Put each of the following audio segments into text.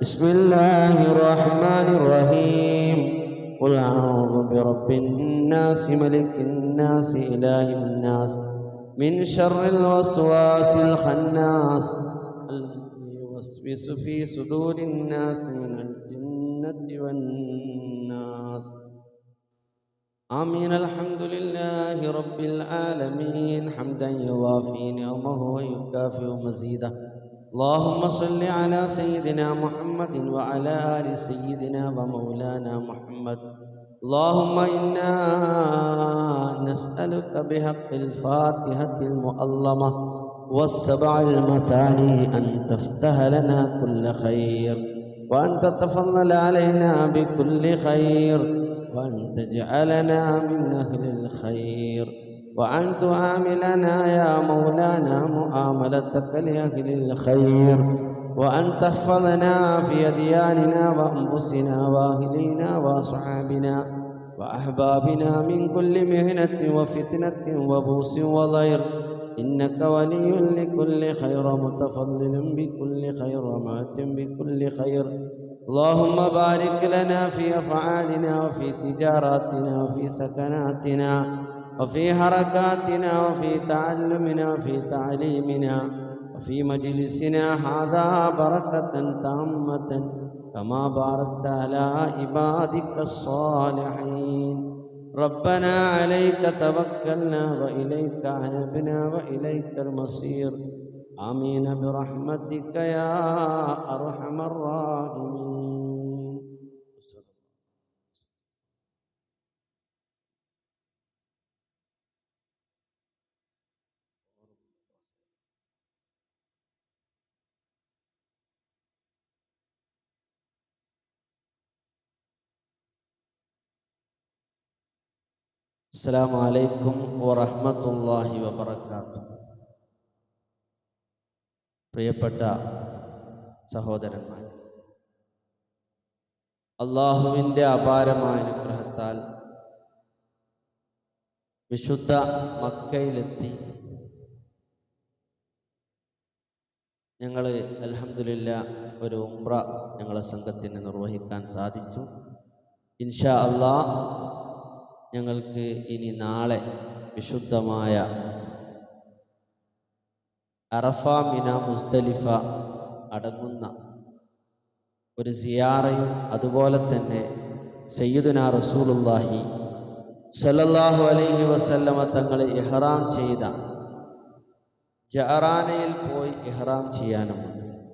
بسم الله الرحمن الرحيم قل أعوذ برب الناس ملك الناس إله الناس من شر الوسواس الخناس الذي يوسوس في صدور الناس من الجنة والناس آمين الحمد لله رب العالمين حمدا يوافي نعمه ويكافئ مزيده اللهم صل على سيدنا محمد وعلى آل سيدنا ومولانا محمد. اللهم إنا نسألك بحق الفاتحة المؤلمة والسبع المثاني أن تفتح لنا كل خير وأن تتفضل علينا بكل خير وأن تجعلنا من أهل الخير وأن تعاملنا يا مولانا معاملتك لأهل الخير. وأن تحفظنا في أدياننا وأنفسنا وأهلينا وأصحابنا وأحبابنا من كل مهنة وفتنة وبوس وضير. إنك ولي لكل خير متفضل بكل خير ومعت بكل خير. اللهم بارك لنا في أفعالنا وفي تجاراتنا وفي سكناتنا وفي حركاتنا وفي تعلمنا وفي تعليمنا. وفي مجلسنا هذا بركة تامة كما باركت على عبادك الصالحين. ربنا عليك توكلنا وإليك عنبنا وإليك المصير. آمين برحمتك يا أرحم الراحمين. السلام عليكم ورحمة الله وبركاته പ്രിയപ്പെട്ട സഹോദരന്മാർ അള്ളാഹുവിൻ്റെ അപാരമായ അനുഗ്രഹത്താൽ വിശുദ്ധ മക്കയിലെത്തി ഞങ്ങൾ അലഹമില്ല ഒരു ഉംറ ഞങ്ങളെ സംഘത്തിന് നിർവഹിക്കാൻ സാധിച്ചു ഇൻഷാ അള്ളാ ഞങ്ങൾക്ക് ഇനി നാളെ വിശുദ്ധമായ അറഫ മിന മുസ്തലിഫ അടങ്ങുന്ന ഒരു സിയാറയും അതുപോലെ തന്നെ സയ്യിദുന റസൂലുല്ലാഹി സല്ലല്ലാഹു അലൈഹി വസല്ലമ തങ്ങൾ ഇഹ്റാം ചെയ്ത ജഹറാനയിൽ പോയി ഇഹ്റാം ചെയ്യാനും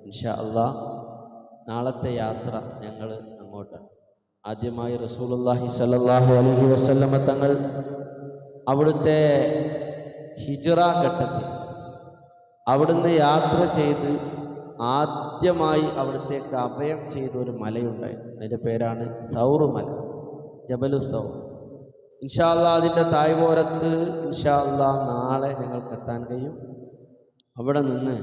ഇൻഷാ അള്ളാ നാളത്തെ യാത്ര ഞങ്ങൾ അങ്ങോട്ട് ആദ്യമായി റസൂലുല്ലാഹി സലാഹു അലഹി വസല്ലമ തങ്ങൾ അവിടുത്തെ ഹിജറ ഘട്ടത്തിൽ അവിടുന്ന് യാത്ര ചെയ്ത് ആദ്യമായി അവിടുത്തേക്ക് അഭയം ചെയ്ത ഒരു മലയുണ്ടായിരുന്നു അതിന്റെ പേരാണ് സൗറുമല ജബലു സൗർ. ഇൻഷാല്ല അതിന്റെ തായ്പോരത്ത് ഇൻഷാല്ല നാളെ ഞങ്ങൾക്ക് എത്താൻ കഴിയും. അവിടെ നിന്ന്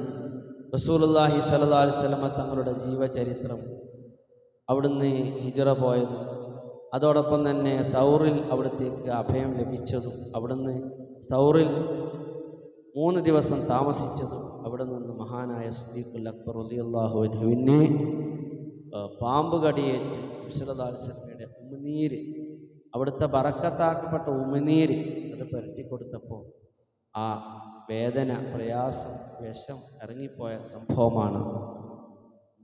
റസൂലുല്ലാഹി സല്ലാ അലിസ്ലമ തങ്ങളുടെ ജീവചരിത്രം അവിടുന്ന് ഹിജറ പോയതും അതോടൊപ്പം തന്നെ സൗറിൽ അവിടത്തേക്ക് അഭയം ലഭിച്ചതും അവിടുന്ന് സൗറിൽ മൂന്ന് ദിവസം താമസിച്ചതും അവിടെ നിന്ന് മഹാനായ സുദീഖുൽ അക്ബർ അലിയല്ലാഹു അനുവിനെ പാമ്പ് കടിയേറ്റ് വിശുദ്ധദാൽസമ്മയുടെ ഉമിനീര് അവിടുത്തെ ബറക്കത്താക്കപ്പെട്ട ഉമിനീര് അത് പുരട്ടി കൊടുത്തപ്പോൾ ആ വേദന പ്രയാസം വിഷം ഇറങ്ങിപ്പോയ സംഭവമാണ്.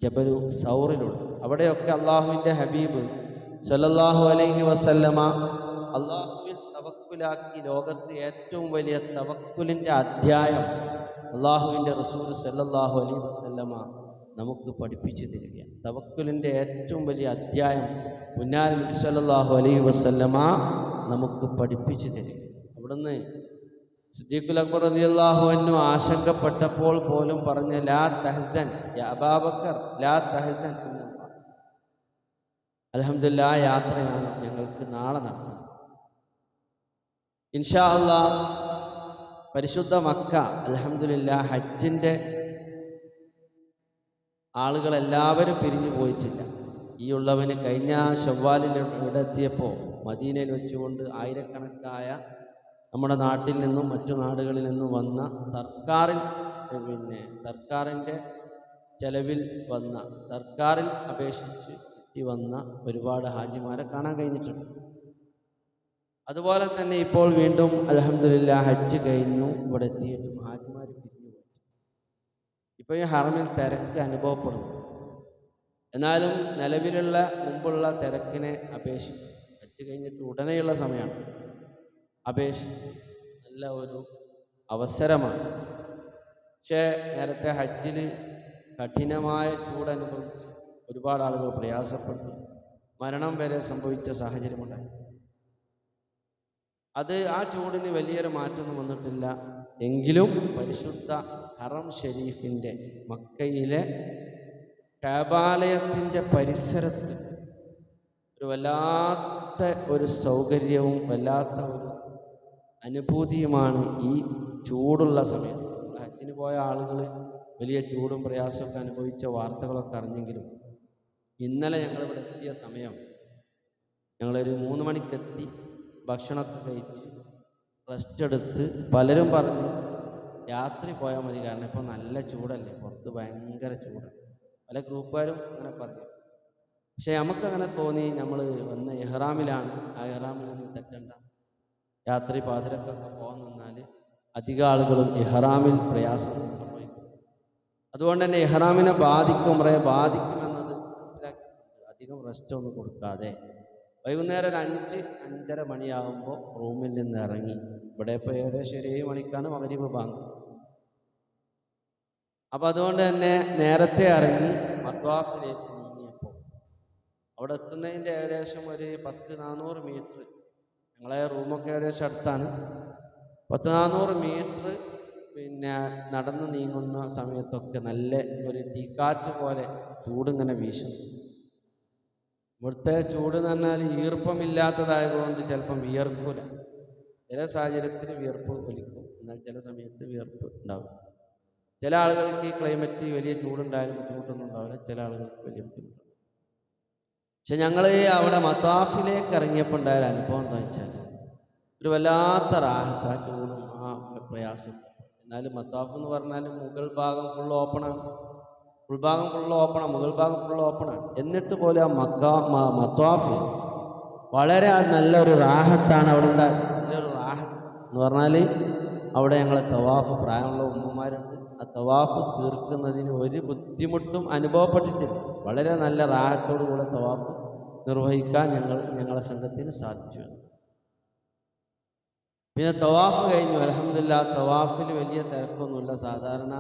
ജബലു സൗറിലുണ്ട്. അവിടെയൊക്കെ അള്ളാഹുവിന്റെ ഹബീബ് സല്ലല്ലാഹു അലൈഹി വസല്ലമ അള്ളാഹുവിൽ തവക്കുലാക്കി ലോകത്ത് ഏറ്റവും വലിയ തവക്കുലിന്റെ അധ്യായം അള്ളാഹുവിന്റെ റസൂൽ സല്ലല്ലാഹു അലൈഹി വസല്ലമ നമുക്ക് പഠിപ്പിച്ചു തരികയാണ്. തവക്കുലിന്റെ ഏറ്റവും വലിയ അധ്യായം പുന്നാരി നബി അലൈഹി വസല്ലമ നമുക്ക് പഠിപ്പിച്ചു തരിക അവിടുന്ന് സിദ്ദീഖുൽ അക്ബർ റതിയല്ലാഹു അൻഹു ആശങ്കപ്പെട്ടപ്പോൾ പോലും പറഞ്ഞ ലാ തഹസൻ അബാബക്കർ ലാ തഹസൻ അലഹമില്ല യാത്രയാണ് ഞങ്ങൾക്ക് നാളെ നടത്തുന്നത് ഇൻഷാ അള്ളാ പരിശുദ്ധ മക്ക അലഹമില്ല ഹജ്ജിന്റെ ആളുകളെല്ലാവരും പിരിഞ്ഞു പോയിട്ടില്ല. ഈ ഉള്ളവന് കഴിഞ്ഞ ഷവ്വാലിൽ ഇവിടെ എത്തിയപ്പോൾ മദീനയിൽ വെച്ചുകൊണ്ട് ആയിരക്കണക്കായ നമ്മുടെ നാട്ടിൽ നിന്നും മറ്റു നാടുകളിൽ നിന്നും വന്ന സർക്കാരിൽ പിന്നെ സർക്കാരിന്റെ ചെലവിൽ വന്ന സർക്കാരിൽ അപേക്ഷിച്ച് വന്ന ഒരുപാട് ഹാജിമാരെ കാണാൻ കഴിഞ്ഞിട്ടുണ്ട്. അതുപോലെ തന്നെ ഇപ്പോൾ വീണ്ടും അലഹമില്ല ഹജ്ജ് കഴിഞ്ഞു. ഇവിടെ എത്തിയിട്ടും ഹാജിമാർ പിരിഞ്ഞു ഇപ്പോൾ ഈ ഹറമിൽ തിരക്ക് അനുഭവപ്പെടുന്നു. എന്നാലും നിലവിലുള്ള മുമ്പുള്ള തിരക്കിനെ അപേക്ഷിച്ച് ഹജ്ജ് കഴിഞ്ഞിട്ട് ഉടനെയുള്ള സമയമാണ്. അപേക്ഷിച്ച് നല്ല ഒരു അവസരമാണ്. പക്ഷേ നേരത്തെ ഹജ്ജിൽ കഠിനമായ ചൂടനുഭവിച്ച് ഒരുപാട് ആളുകൾ പ്രയാസപ്പെട്ടു. മരണം വരെ സംഭവിച്ച സാഹചര്യമുണ്ടായി. അത് ആ ചൂടിന് വലിയൊരു മാറ്റമൊന്നും വന്നിട്ടില്ല. എങ്കിലും പരിശുദ്ധ ഹറം ഷെരീഫിന്റെ മക്കയിലെ കാബാലയത്തിന്റെ പരിസരത്ത് ഒരു വല്ലാത്ത ഒരു സൗകര്യവും വല്ലാത്ത ഒരു അനുഭൂതിയുമാണ് ഈ ചൂടുള്ള സമയം. ഹജ്ജിന് പോയ ആളുകൾ വലിയ ചൂടും പ്രയാസമൊക്കെ അനുഭവിച്ച വാർത്തകളൊക്കെ അറിഞ്ഞെങ്കിലും ഇന്നലെ ഞങ്ങളിവിടെ എത്തിയ സമയം ഞങ്ങളൊരു മൂന്ന് മണിക്കെത്തി ഭക്ഷണമൊക്കെ കഴിച്ച് റെസ്റ്റ് എടുത്ത് പലരും പറഞ്ഞു രാത്രി പോയാൽ മതി കാരണം ഇപ്പോൾ നല്ല ചൂടല്ലേ പുറത്ത് ഭയങ്കര ചൂടാണ് പല ഗ്രൂപ്പുകാരും അങ്ങനെ പറഞ്ഞു. പക്ഷേ നമുക്കങ്ങനെ തോന്നി നമ്മൾ വന്ന എഹ്റാമിലാണ്. ആ എഹ്റാമിൽ നിന്ന് തെറ്റണ്ട. രാത്രി പാതിരക്കൊക്കെ പോകാൻ നിന്നാൽ അധിക ആളുകളും ഇഹ്റാമിൽ പ്രയാസം അതുകൊണ്ട് തന്നെ ഇഹ്റാമിനെ ബാധിക്കും ഉംറയെ ബാധിക്കുമെന്നത് മനസ്സിലാക്കിയിട്ടുണ്ട് അധികം റെസ്റ്റ് ഒന്നും കൊടുക്കാതെ വൈകുന്നേരം ഒരു അഞ്ച് അഞ്ചര മണിയാകുമ്പോൾ റൂമിൽ നിന്ന് ഇറങ്ങി. ഇവിടെ ഇപ്പോൾ ഏകദേശം ഒരു ഏഴ് മണിക്കാണ് മകരീബ് ബാങ്ക്. അപ്പം അതുകൊണ്ട് തന്നെ നേരത്തെ ഇറങ്ങി മദ്വാഫിലേക്ക് നീങ്ങിയപ്പോൾ അവിടെ എത്തുന്നതിന്റെ ഏകദേശം ഒരു പത്ത് നാനൂറ് മീറ്റർ ഞങ്ങളെ റൂമൊക്കെ ഏകദേശം അടുത്താണ്. പത്ത് നാനൂറ് മീറ്റർ പിന്നെ നടന്ന് നീങ്ങുന്ന സമയത്തൊക്കെ നല്ല ഒരു തീക്കാറ്റ് പോലെ ചൂടിങ്ങനെ വീശും. ഇവിടുത്തെ ചൂട് എന്ന് പറഞ്ഞാൽ ഈർപ്പമില്ലാത്തതായതുകൊണ്ട് ചിലപ്പം വിയർക്കൂല. ചില സാഹചര്യത്തിൽ വിയർപ്പ് ഒലിക്കും. എന്നാൽ ചില സമയത്ത് വിയർപ്പ് ഉണ്ടാവും. ചില ആളുകൾക്ക് ഈ ക്ലൈമറ്റ് വലിയ ചൂടുണ്ടായാലും ബുദ്ധിമുട്ടൊന്നും ഉണ്ടാവില്ല. ചില ആളുകൾക്ക് വലിയ ബുദ്ധിമുട്ടുണ്ട് പക്ഷെ ഞങ്ങൾ അവിടെ മത്താഫിലേക്ക് ഇറങ്ങിയപ്പോൾ ഉണ്ടായ അനുഭവം എന്താ വെച്ചാൽ ഒരു വല്ലാത്ത റാഹത്ത് ചൂടും ആ പ്രയാസവും. എന്നാലും മത്താഫ് എന്ന് പറഞ്ഞാൽ മുകൾ ഭാഗം ഫുൾ ഓപ്പണാണ് ഉൾഭാഗം ഫുൾ ഓപ്പണാണ് മുകൾ ഭാഗം ഫുൾ ഓപ്പണാണ് എന്നിട്ട് പോലെ ആ മക്ക മ- വളരെ നല്ലൊരു റാഹത്താണ് അവിടെ ഉണ്ടായത്. നല്ലൊരു റാഹത്ത് എന്ന് പറഞ്ഞാൽ അവിടെ ഞങ്ങളെ തവാഫ് പ്രായമുള്ള ഉമ്മമാരുണ്ട്. ആ തവാഫ് തീർക്കുന്നതിന് ഒരു ബുദ്ധിമുട്ടും അനുഭവപ്പെട്ടിട്ടില്ല. വളരെ നല്ല റാഹത്തോടു കൂടെ തവാഫ് നിർവഹിക്കാൻ ഞങ്ങൾ ഞങ്ങളെ സംഘത്തിന് സാധിച്ചു. പിന്നെ തവാഫ് കഴിഞ്ഞു. അലഹമില്ല തവാഫിൽ വലിയ തിരക്കൊന്നുമില്ല. സാധാരണ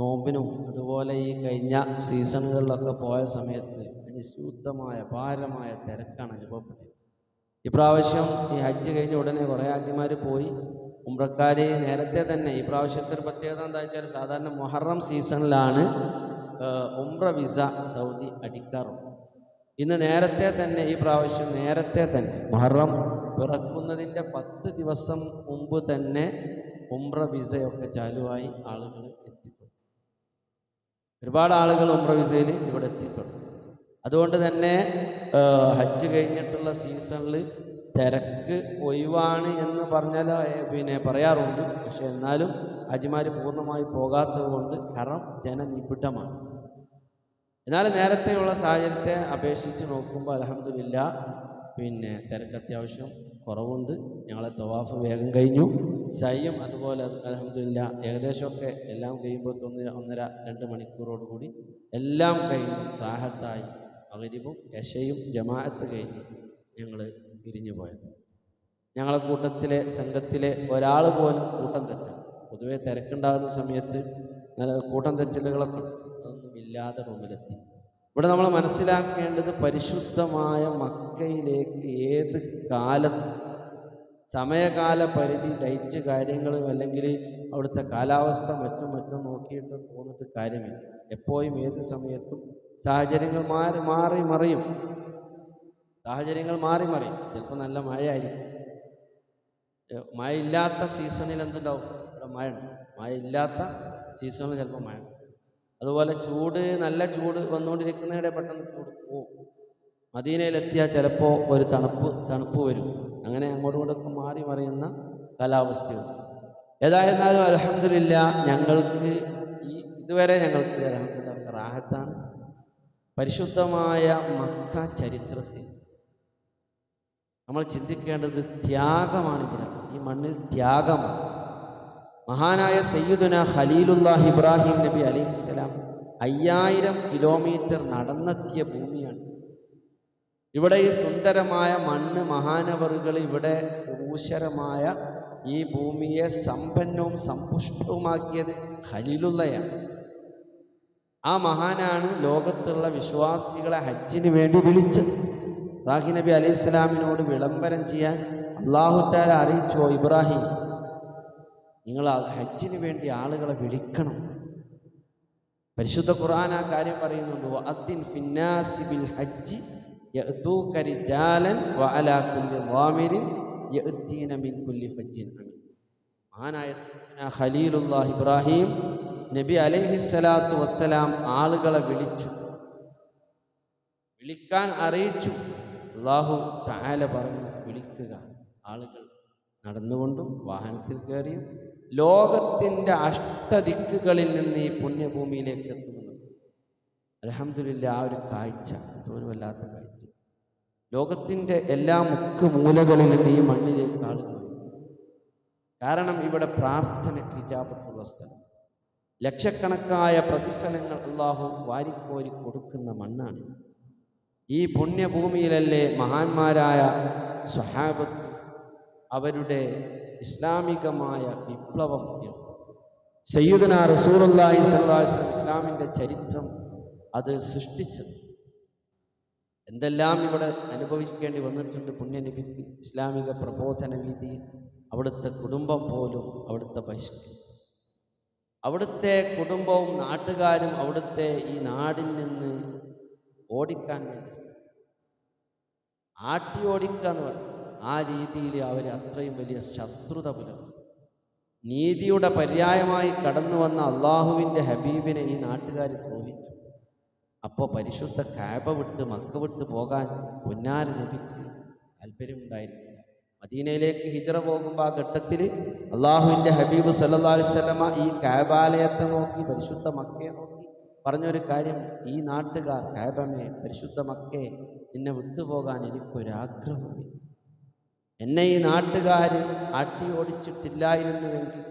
നോമ്പിനും അതുപോലെ ഈ കഴിഞ്ഞ സീസണുകളിലൊക്കെ പോയ സമയത്ത് നിശുദ്ധമായ ഭാരമായ തിരക്കാണ് അനുഭവപ്പെട്ടത്. ഇപ്രാവശ്യം ഈ ഹജ്ജ് കഴിഞ്ഞ ഉടനെ കുറേ ഹാജിമാർ പോയി. ഉംറക്കാർ നേരത്തെ തന്നെ ഈ പ്രാവശ്യത്തെ ഒരു പ്രത്യേകത എന്താ വെച്ചാൽ സാധാരണ മൊഹറം സീസണിലാണ് ഉംറ വിസ സൗദി അടിക്കാറുണ്ട്. ഇന്ന് നേരത്തെ തന്നെ ഈ പ്രാവശ്യം നേരത്തെ തന്നെ മുഹറം പിറക്കുന്നതിന്റെ പത്ത് ദിവസം മുമ്പ് തന്നെ ഉംറ വിസയൊക്കെ ചാലുവായി ആളുകൾ എത്തിക്കും ഒരുപാട് ആളുകൾ ഉംറ വിസയിൽ ഇവിടെ എത്തിക്കും അതുകൊണ്ട് തന്നെ ഹജ്ജ് കഴിഞ്ഞിട്ടുള്ള സീസണിൽ തിരക്ക് ഒഴിവാണ് എന്ന് പറഞ്ഞാൽ പിന്നെ പറയാറുണ്ട്. പക്ഷെ എന്നാലും ഹജ്ജിമാർ പൂർണമായി പോകാത്തത് കൊണ്ട് ഹറം ജനനിബിഡമാണ്. എന്നാൽ നേരത്തെയുള്ള സാഹചര്യത്തെ അപേക്ഷിച്ച് നോക്കുമ്പോൾ അലഹമില്ല പിന്നെ തിരക്ക് അത്യാവശ്യം കുറവുണ്ട്. ഞങ്ങളെ തവാഫ് വേഗം കഴിഞ്ഞു. സയ്യം അതുപോലെ അലഹമില്ല ഏകദേശമൊക്കെ എല്ലാം കഴിയുമ്പോൾ ഒന്നര ഒന്നര രണ്ട് മണിക്കൂറോട് കൂടി എല്ലാം കഴിഞ്ഞ് റാഹത്തായി മകരിവും യശയും ജമാഅത്ത് കഴിഞ്ഞ് ഞങ്ങൾ പിരിഞ്ഞു പോയത്. ഞങ്ങളെ കൂട്ടത്തിലെ സംഘത്തിലെ ഒരാൾ പോലും കൂട്ടം തെറ്റാം. പൊതുവേ തിരക്കുണ്ടാകുന്ന സമയത്ത് കൂട്ടം തെറ്റലുകളൊക്കെ ഇല്ലാതെ റൂമിലെത്തി ഇവിടെ നമ്മൾ മനസ്സിലാക്കേണ്ടത് പരിശുദ്ധമായ മക്കയിലേക്ക് ഏത് കാലത്ത് സമയകാല പരിധി ഡൈറ്റ് കാര്യങ്ങളും അല്ലെങ്കിൽ അവിടുത്തെ കാലാവസ്ഥ മറ്റും മറ്റും നോക്കിയിട്ട് പോന്നിട്ട് കാര്യമില്ല. എപ്പോഴും ഏത് സമയത്തും സാഹചര്യങ്ങൾ മാറി മാറി മറിയും. സാഹചര്യങ്ങൾ മാറി മറിയും. ചിലപ്പോൾ നല്ല മഴയായിരിക്കും. മഴയില്ലാത്ത സീസണിൽ എന്തുണ്ടാവും? ഇവിടെ മഴ മഴയില്ലാത്ത സീസണിൽ ചിലപ്പോൾ മഴ അതുപോലെ ചൂട് നല്ല ചൂട് വന്നുകൊണ്ടിരിക്കുന്നതിടെ പെട്ടെന്ന് ചൂട് പോവും. മദീനയിലെത്തിയാൽ ചിലപ്പോൾ ഒരു തണുപ്പ് തണുപ്പ് വരും. അങ്ങനെ അങ്ങോട്ടും ഇങ്ങോട്ടൊക്കെ മാറി മറിയുന്ന കാലാവസ്ഥയുണ്ട് ഏതായിരുന്നാലും അലഹമില്ല ഞങ്ങൾക്ക് ഈ ഇതുവരെ ഞങ്ങൾക്ക് അലഹമില്ല റാഹത്താണ്. പരിശുദ്ധമായ മക്ക ചരിത്രത്തിൽ നമ്മൾ ചിന്തിക്കേണ്ടത് ത്യാഗമാണ് ഇവിടെ. ഈ മണ്ണിൽ ത്യാഗമാണ്. മഹാനായ സയ്യിദുന ഖലീലുല്ലാഹ് ഇബ്രാഹിം നബി അലൈഹിസ്സലാം അയ്യായിരം കിലോമീറ്റർ നടന്നെത്തിയ ഭൂമിയാണ്. ഇവിടെ ഈ സുന്ദരമായ മണ്ണ് മഹാനവറുകൾ ഇവിടെ ഊശരമായ ഈ ഭൂമിയെ സമ്പന്നവും സമ്പുഷ്ടവുമാക്കിയത് ഖലീലുള്ളയാണ്. ആ മഹാനാണ് ലോകത്തുള്ള വിശ്വാസികളെ ഹജ്ജിന് വേണ്ടി വിളിച്ചത്. റാഹി നബി അലൈഹി സ്വലാമിനോട് വിളംബരം ചെയ്യാൻ അള്ളാഹുത്താല അറിയിച്ചോ ഇബ്രാഹിം? നിങ്ങൾ ഹജ്ജിന് വേണ്ടി ആളുകളെ വിളിക്കണം. പരിശുദ്ധ ഖുർആൻ ആ കാര്യം പറയുന്നുണ്ട് വഅദ്ദിൻ ഫിന്നാസി ബിൽ ഹജ്ജി ഇബ്രാഹിം നബി അലൈഹി സ്വലാത്തു വസ്സലാം ആളുകളെ വിളിച്ചു. വിളിക്കാൻ അറിയിച്ചു. അള്ളാഹു താല പറഞ്ഞു വിളിക്കുക. ആളുകൾ നടന്നുകൊണ്ടും വാഹനത്തിൽ കയറിയും ലോകത്തിന്റെ അഷ്ടദിക്കുകളിൽ നിന്ന് ഈ പുണ്യഭൂമിയിലേക്ക് എത്തുമെന്ന് അലഹമില്ല ആ ഒരു കാഴ്ച എന്തോരം വല്ലാത്ത കാഴ്ച. ലോകത്തിന്റെ എല്ലാ മുക്ക് മൂലകളിൽ നിന്ന് ഈ മണ്ണിലേക്ക് ആളുകൾ കാരണം ഇവിടെ പ്രാർത്ഥന ഇജാപത്തുള്ള സ്ഥലം. ലക്ഷക്കണക്കായ പ്രതിഫലങ്ങൾ അള്ളാഹു വാരിക്കോരി കൊടുക്കുന്ന മണ്ണാണ് ഈ പുണ്യഭൂമിയിലല്ലേ മഹാന്മാരായ സ്വഹാബത്ത് അവരുടെ ഇസ്ലാമികമായ വിപ്ലവം തീർത്തു സയ്യുദന റസൂലുള്ളാഹി സല്ലാസ്ലം ഇസ്ലാമിന്റെ ചരിത്രം അത് സൃഷ്ടിച്ചത് എന്തെല്ലാം ഇവിടെ അനുഭവിക്കേണ്ടി വന്നിട്ടുണ്ട് പുണ്യനബിക്ക് ഇസ്ലാമിക പ്രബോധന രീതിയിൽ അവിടുത്തെ കുടുംബം പോലും അവിടുത്തെ ബഹിഷ്കരിച്ചു അവിടുത്തെ കുടുംബവും നാട്ടുകാരും അവിടുത്തെ ഈ നാടിൽ നിന്ന് ഓടിക്കാൻ വേണ്ടി. ആട്ടി ഓടിക്കുക എന്ന് പറയും ആ രീതിയിൽ അവർ അത്രയും വലിയ ശത്രുത പുലർന്നു നീതിയുടെ പര്യായമായി കടന്നു വന്ന അള്ളാഹുവിന്റെ ഹബീബിനെ ഈ നാട്ടുകാർ ദ്രോഹിച്ചു. അപ്പോൾ പരിശുദ്ധ കാബ വിട്ട് മക്ക വിട്ട് പോകാൻ പുന്നാര നബിക്ക് താല്പര്യമുണ്ടായിരുന്നില്ല. മദീനയിലേക്ക് ഹിജറ പോകുമ്പോൾ ആ ഘട്ടത്തിൽ അള്ളാഹുവിന്റെ ഹബീബ് അലൈഹി വസല്ലമ ഈ കാബാലയത്തെ നോക്കി പരിശുദ്ധ മക്കയെ നോക്കി പറഞ്ഞൊരു കാര്യം ഈ നാട്ടുകാർ കാബമേ പരിശുദ്ധ മക്കയെ നിന്നെ വിട്ടുപോകാൻ എനിക്കൊരാഗ്രഹമില്ല എന്നെ ഈ നാട്ടുകാർ അട്ടി ഓടിച്ചിട്ടില്ലായിരുന്നുവെങ്കിൽ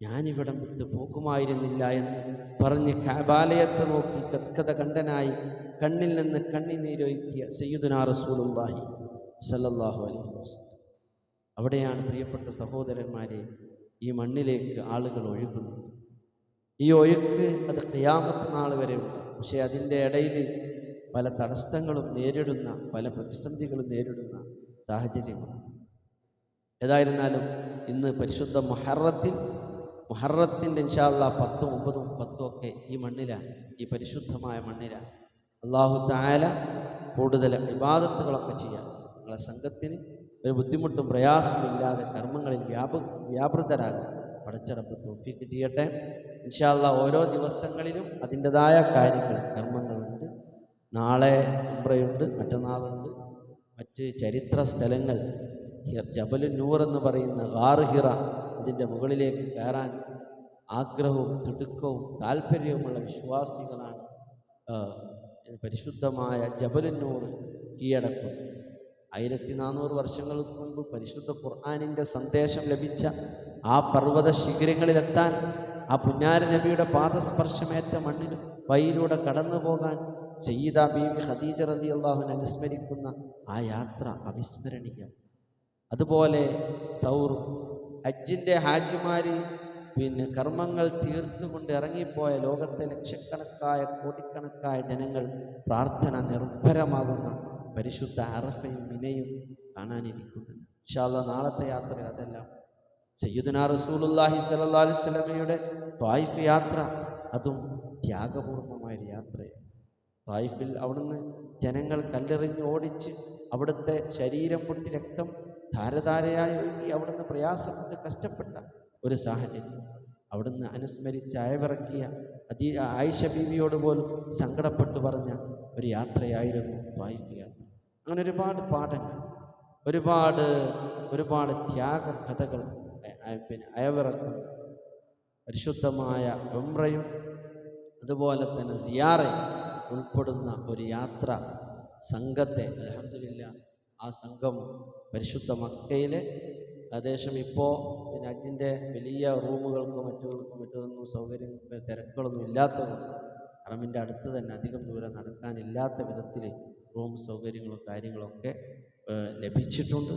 ഞാനിവിടെ വിട്ട് പോകുമായിരുന്നില്ല എന്ന് പറഞ്ഞ് കാബാലയത്തെ നോക്കി കത്കഥ കണ്ടനായി കണ്ണിൽ നിന്ന് കണ്ണിനീരൊഴുക്കിയ സയ്യിദുനാ റസൂലുള്ളാഹി സല്ലല്ലാഹു അലൈഹി വസല്ലം. അവിടെയാണ് പ്രിയപ്പെട്ട സഹോദരന്മാരെ ഈ മണ്ണിലേക്ക് ആളുകൾ ഒഴുകുന്നത്. ഈ ഒഴുക്ക് അത് ക്രിയാമത്ത് നാൾ വരെ ഉണ്ട്. പക്ഷേ അതിന്റെ ഇടയിൽ പല തടസ്സങ്ങളും നേരിടുന്ന പല പ്രതിസന്ധികളും നേരിടുന്ന സാഹചര്യമാണ് ഏതായിരുന്നാലും ഇന്ന് പരിശുദ്ധ മുഹറത്തിൽ മുഹറത്തിന്റെ ഇൻഷാല്ല പത്തും ഒമ്പതും പത്തും ഒക്കെ ഈ മണ്ണിലാണ് ഈ പരിശുദ്ധമായ മണ്ണിലാണ്. അള്ളാഹു താല കൂടുതൽ വിവാദത്തുകളൊക്കെ ചെയ്യാം നിങ്ങളെ സംഘത്തിന് ഒരു ബുദ്ധിമുട്ടും പ്രയാസമില്ലാതെ കർമ്മങ്ങളിൽ വ്യാപ വ്യാപൃതരാകാൻ പടച്ചിറപ്പ് തോഫിക്ക് ചെയ്യട്ടെ. ഇൻഷാല്ല ഓരോ ദിവസങ്ങളിലും അതിന്റെതായ കാര്യങ്ങൾ കർമ്മങ്ങളുണ്ട്. നാളെ ഉംറയുണ്ട് മറ്റന്നാളുണ്ട്. മറ്റ് ചരിത്ര സ്ഥലങ്ങൾ. ജബലു നൂർ എന്ന് പറയുന്ന ഗാർ ഹിറ ഇതിന്റെ മുകളിലേക്ക് കയറാൻ ആഗ്രഹവും തിടുക്കവും താല്പര്യവുമുള്ള വിശ്വാസികളാണ് പരിശുദ്ധമായ ജബലുന്നൂർ കീഴടക്കും. ആയിരത്തി നാനൂറ് വർഷങ്ങൾക്ക് മുമ്പ് പരിശുദ്ധ ഖുർആാനിന്റെ സന്ദേശം ലഭിച്ച ആ പർവത ശിഖരങ്ങളിലെത്താൻ ആ പുന്നാര നബിയുടെ പാദസ്പർശമേറ്റ മണ്ണിൽ വഴിയിലൂടെ കടന്നു പോകാൻ സയ്യിദ ബീവി ഖദീജ റതി അള്ളാഹുവിനെ അനുസ്മരിക്കുന്ന ആ യാത്ര അവിസ്മരണീയം. അതുപോലെ സൗർ ഹജ്ജിന്റെ ഹാജിമാർ പിന്നെ കർമ്മങ്ങൾ തീർത്തുകൊണ്ട് ഇറങ്ങിപ്പോയ ലോകത്തെ ലക്ഷക്കണക്കായ കോടിക്കണക്കായ ജനങ്ങൾ പ്രാർത്ഥന നിർഭരമാകുന്ന പരിശുദ്ധ അറഫയും മിനയും കാണാനിരിക്കുന്നത് ഇൻഷാല്ല നാളത്തെ യാത്രയിൽ അതെല്ലാം സയ്യിദുന റസൂലുല്ലാഹി സലഹ് അലൈഹി വസല്ലമയുടെ ത്വായിഫ് യാത്ര അതും ത്യാഗപൂർണമായൊരു യാത്രയാണ്. ത്വായിഫിൽ അവിടുന്ന് ജനങ്ങൾ കല്ലെറിഞ്ഞ് ഓടിച്ച് അവിടുത്തെ ശരീരം പൊട്ടി രക്തം ധാരധാരയായി ഒഴുകി അവിടുന്ന് പ്രയാസപ്പെട്ട് കഷ്ടപ്പെട്ട ഒരു സാഹചര്യം. അവിടുന്ന് അനുസ്മരിച്ച് അയവിറക്കിയ അതി ആയിഷ ബീവിയോട് പോലും സങ്കടപ്പെട്ടു പറഞ്ഞ ഒരു യാത്രയായിരുന്നു തായിഫ് യാത്ര. അങ്ങനെ ഒരുപാട് പാഠങ്ങൾ ഒരുപാട് ഒരുപാട് ത്യാഗ കഥകൾ പിന്നെ അയവിറക്കുന്ന പരിശുദ്ധമായ ഉംറയും അതുപോലെ തന്നെ സിയാറയും ഉൾപ്പെടുന്ന ഒരു യാത്ര സംഘത്തെ അലഹമില്ല ആ സംഘം പരിശുദ്ധ മക്കയിലെ ഏകദേശം ഇപ്പോൾ പിന്നെ അജിന്റെ വലിയ റൂമുകൾക്കും മറ്റുകൾക്കും മറ്റൊന്നും സൗകര്യം തിരക്കുകളൊന്നും ഇല്ലാത്തതുകൊണ്ട് ഹറമിന്റെ അടുത്ത് തന്നെ അധികം ദൂരം നടക്കാനില്ലാത്ത വിധത്തിൽ റൂം സൗകര്യങ്ങളും കാര്യങ്ങളൊക്കെ ലഭിച്ചിട്ടുണ്ട്.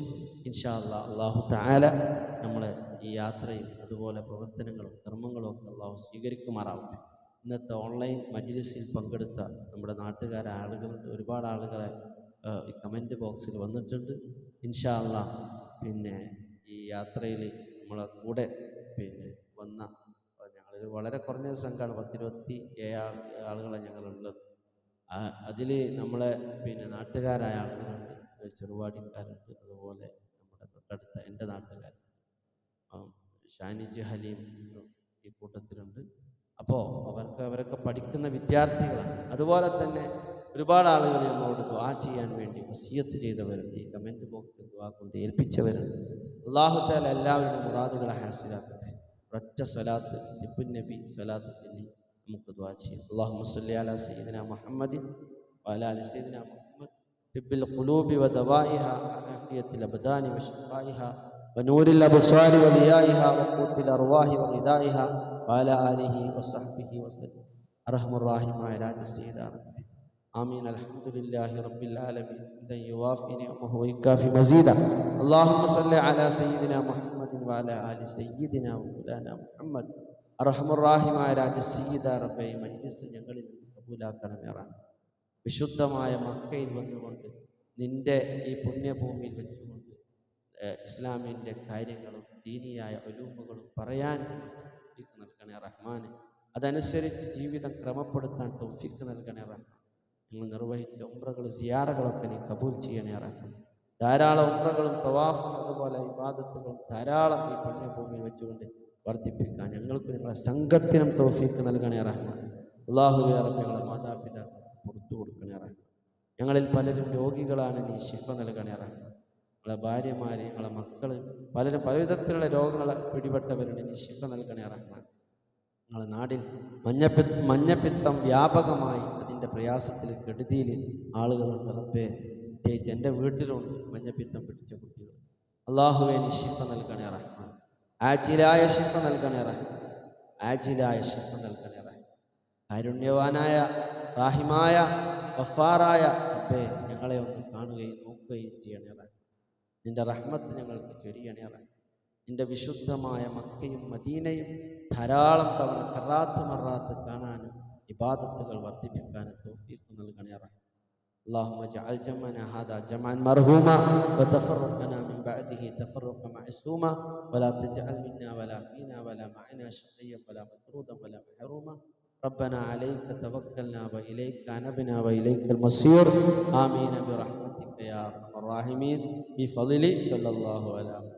ഇൻഷാ അല്ല അള്ളാഹു താല നമ്മളെ ഈ യാത്രയും അതുപോലെ പ്രവർത്തനങ്ങളും കർമ്മങ്ങളും ഒക്കെ അള്ളാഹു സ്വീകരിക്കുമാറാവട്ടെ. ഇന്നത്തെ ഓൺലൈൻ മജ്ലിസിൽ പങ്കെടുത്ത നമ്മുടെ നാട്ടുകാരെ ആളുകളുണ്ട് ഒരുപാട് ആളുകളെ കമന്റ് ബോക്സിൽ വന്നിട്ടുണ്ട്. ഇൻഷാല്ല പിന്നെ ഈ യാത്രയിൽ നമ്മളെ കൂടെ പിന്നെ വന്ന ഞങ്ങളിൽ വളരെ കുറഞ്ഞ സംഘമാണ് പത്തിരുപത്തി ഏഴ് ആളുകളാണ് ഞങ്ങളുള്ളത്. അതിൽ നമ്മളെ പിന്നെ നാട്ടുകാരായ ആളുകളുണ്ട് ചെറുപാടിക്കാരുണ്ട് അതുപോലെ നമ്മുടെ തൊട്ടടുത്ത എന്റെ നാട്ടുകാർ. ഷാനിജ് ഹലീം ഈ കൂട്ടത്തിലുണ്ട്. അപ്പോൾ അവർക്ക് അവരൊക്കെ പഠിക്കുന്ന വിദ്യാർത്ഥികളാണ് അതുപോലെ തന്നെ ഒരുപാട് ആളുകൾ നമ്മളോട് ദ്വാ ചെയ്യാൻ വേണ്ടി വസിയത്ത് ചെയ്തവരുണ്ട് ഈ കമൻറ്റ് ബോക്സിൽ ദ്വാ കൊണ്ട് ഏൽപ്പിച്ചവരുണ്ട് അള്ളാഹുത്താല എല്ലാവരുടെയും മുറാദുകളെ ഹാസിലാക്കട്ടെ ഒറ്റ സ്വലാത്ത് ജിബുൻ നബി സ്വലാത്ത് ചൊല്ലി നമുക്ക് ദ്വാ ചെയ്യാം അള്ളാഹു മുസ്ലി അല സയ്യിദിന മുഹമ്മദിൻ وعلى آل سيدنا محمد طب القلوب ودوائها عافية الأبدان وشفائها ونور الأبصار وليائها وقوت الأرواح وغذائها وعلى آله وصحبه وسلم أرحم الراحمين راج السيدان آمين الحمد لله رب العالمين حمدا يوافي نعمه ويكافي مزيدا اللهم صل على سيدنا محمد وعلى آل سيدنا ومولانا محمد أرحم الراحمين راج السيدة ربي مجلس ഞങ്ങളിൽ കബൂലാക്കണമേ റഹ്മാൻ വിശുദ്ധമായ മക്കയിൽ വന്നുകൊണ്ട് നിന്റെ ഈ പുണ്യഭൂമിയിൽ വെച്ചുകൊണ്ട് ഏഹ്, ഇസ്ലാമിൻ്റെ കാര്യങ്ങളും ദീനിയായ ഒലൂമുകളും പറയാൻ തൗഫീഖ് നൽകണേ റഹ്മാന്. അതനുസരിച്ച് ജീവിതം ക്രമപ്പെടുത്താൻ തൗഫീഖ് നൽകണേ റഹ്മാൻ. നിങ്ങൾ നിർവഹിച്ച ഉംറകൾ സിയാറകളൊക്കെ നീ കബൂൽ ചെയ്യണേ റഹ്മാൻ. ധാരാളം ഉംറകളും തവാഫും അതുപോലെ ഇബാദത്തുകളും ധാരാളം ഈ പുണ്യഭൂമിയിൽ വെച്ചുകൊണ്ട് വർദ്ധിപ്പിക്കാൻ ഞങ്ങൾക്ക് നിങ്ങളെ സംഘത്തിനും തൗഫീഖ് നൽകണേ റഹ്മാൻ. അള്ളാഹുവെ അറബികളെ മാതാപിതാക്കൾ പുറത്തു കൊടുക്കണേ റഹ്മാൻ. ഞങ്ങളിൽ പലരും രോഗികളാണ് നീ ശിഫ നൽകണേ റഹ്മാൻ. ഞങ്ങളെ ഭാര്യമാരെ ഞങ്ങളെ മക്കൾ പലരും പലവിധത്തിലുള്ള രോഗങ്ങളെ പിടിപെട്ടവരുടെ നീ ശിഫ നൽകണേ റഹ്മാൻ. ഞങ്ങളെ നാടിൽ മഞ്ഞപ്പി മഞ്ഞപ്പിത്തം വ്യാപകമായി അതിന്റെ പ്രയാസത്തിൽ കെടുതിയിൽ ആളുകളുണ്ട് റബ്ബേ. പ്രത്യേകിച്ച് എന്റെ വീട്ടിലുണ്ട് മഞ്ഞപ്പിത്തം പിടിച്ച കുട്ടികൾ. അള്ളാഹുവേന് നൽകണേ റഹ്മാൻ. ആജിലായ ശിഫ നൽകണേ റഹ്മാൻ. ആജിലായ ശിഫ നൽകണേ റഹ്മാൻ. കാരുണ്യവാനായ റാഹിമായ വഫാറായ റബ്ബേ ഞങ്ങളെ ഒന്ന് കാണുകയും നോക്കുകയും ചെയ്യണേ റഹ്മാൻ. നിന്റെ റഹ്മത്ത് ഞങ്ങൾക്ക് ചൊരിയണേ റഹ്മാൻ. നിന്റെ വിശുദ്ധമായ മക്കയും മദീനയും ധാരാളം തവണ കറാത്ത് മറാത്ത് കാണാനും ഇബാദത്തുകൾ വർദ്ധിപ്പിക്കാനും തോഫീക്ക് നൽകണേ റഹ്മാൻ اللهم اجعل جمعنا هذا جمعا مرهوما وتفرقنا من بعده تفرقا معصوما ولا تجعل منا ولا فينا ولا معنا شقيا ولا مطرودا ولا محروما ربنا عليك توكلنا واليك انبنا واليك المصير امين برحمتك يا ارحم الراحمين بفضل صلى الله على محمد